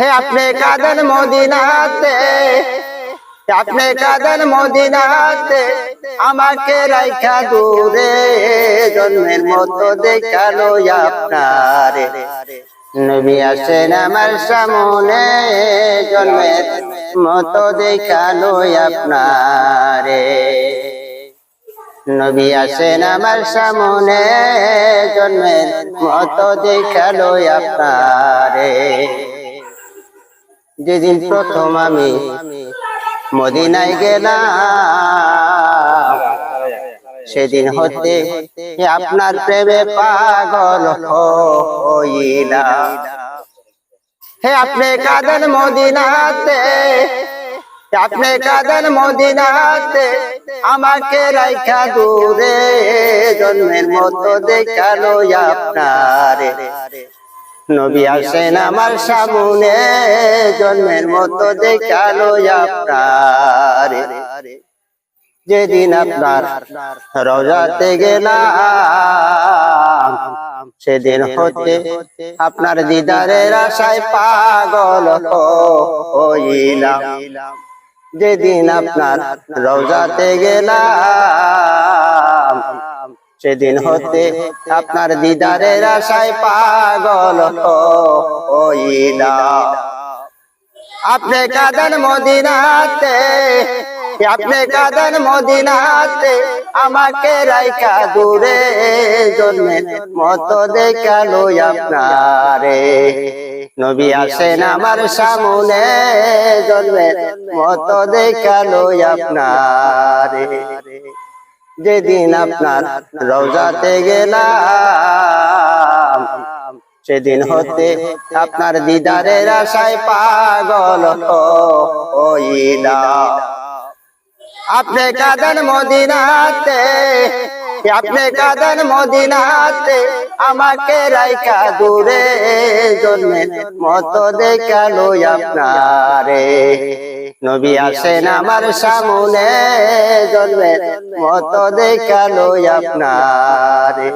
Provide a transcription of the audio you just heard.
হে আপনি কাঁদেন মদিনাতে আপনি কাঁদেন মদিনাতে, আমাকে রাইখা দূরে, জন্মের মতো দেখাল আপনার। নবী আসেন আমার সামনে, জন্মের মতো দেখাল আপনারে। নবী আসেন আমার সামনে, জন্মের মতো দেখাল আপনারে। যেদিন প্রথম আমি মদিনায় গেলাম সেদিন হতে আপনার প্রেমে পাগল হইলাম। হে আপনি কাঁদেন মদিনাতে আপনি কাঁদেন মদিনাতে আমাকে রাইখা দূরে জন্মের মতো দেখাল আপনারে। নবী আসেন আমার সামনে জন্মের মতো দেখাল আপনার। যেদিন আপনার রোজাতে গেলাম সেদিন হতে আপনার দিদারের আশায় পাগল হইলাম। যেদিন আপনার রোজাতে গেলাম সেদিন হতে আপনার দিদারের আশায় পাগল আপনি কাঁদেন মদিনাতে আপনি কাঁদেন মদিনাতে আমাকে রাইকা দূরে জন্মের মতো দেখাল আপনারে। নবী আসেন আমার সামনে জন্মের মতো দেখাল আপনারে। যেদিন আপনার রোজাতে গেলাম, সেদিন হতে আপনার দিদারের আশায় পাগল আপনি কাঁদেন মদিনাতে, আপনি কাঁদেন মদিনাতে, আমাকে রাইকা দূরে জন্মের মতো দেখাল আপনারে। নবী আসেন আমার সামনে জন্মের মত দেখাল আপনারে।